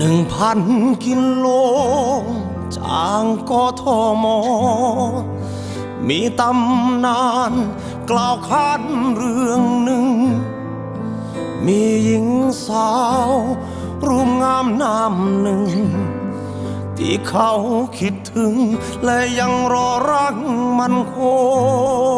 หนึ่งพันกิโลจางกทม มีตำนานกล่าวขานเรื่องหนึ่ง มีหญิงสาวรูปงามนามหนึ่ง ที่เขาคิดถึงและยังรอรักมันคง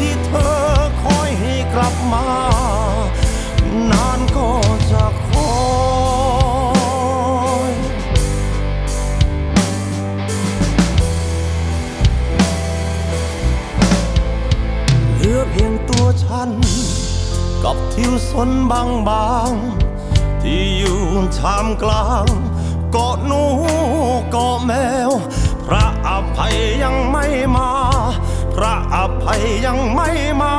ที่เธอคอยให้กลับมา นานก็จะคอยเหลือเพียงตัวฉัน กับทิวสนบางๆที่อยู่ท่ามกลาง เกาะหนูเกาะ อภัยยังไม่มา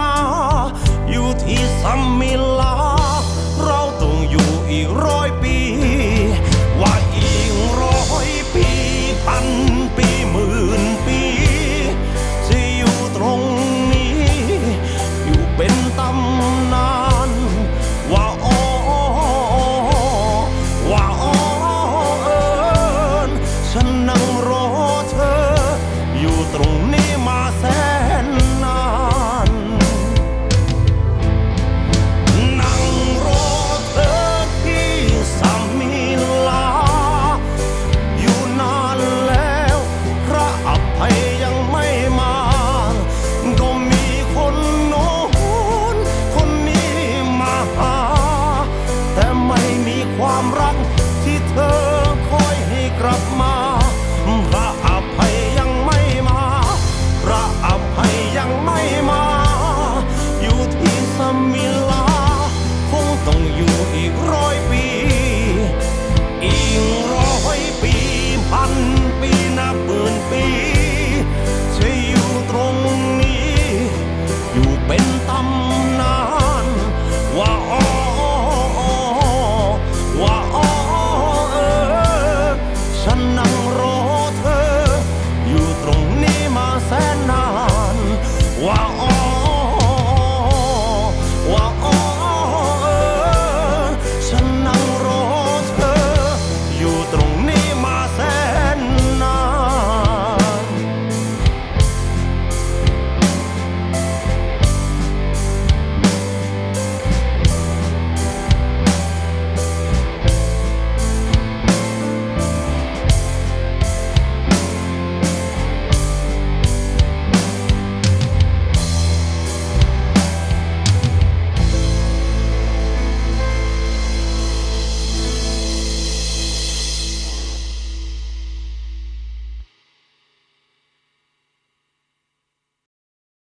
อยู่ที่สัมมิลา เราต้องอยู่อีกร้อยปี ว่าอีกร้อยปีพันปีหมื่นปีที่อยู่ตรงนี้ อยู่เป็นตำนาน ว่าอ๋อว่าอ๋อเอิญฉันนั่งรอเธอ อยู่ตรงนี้มาแสน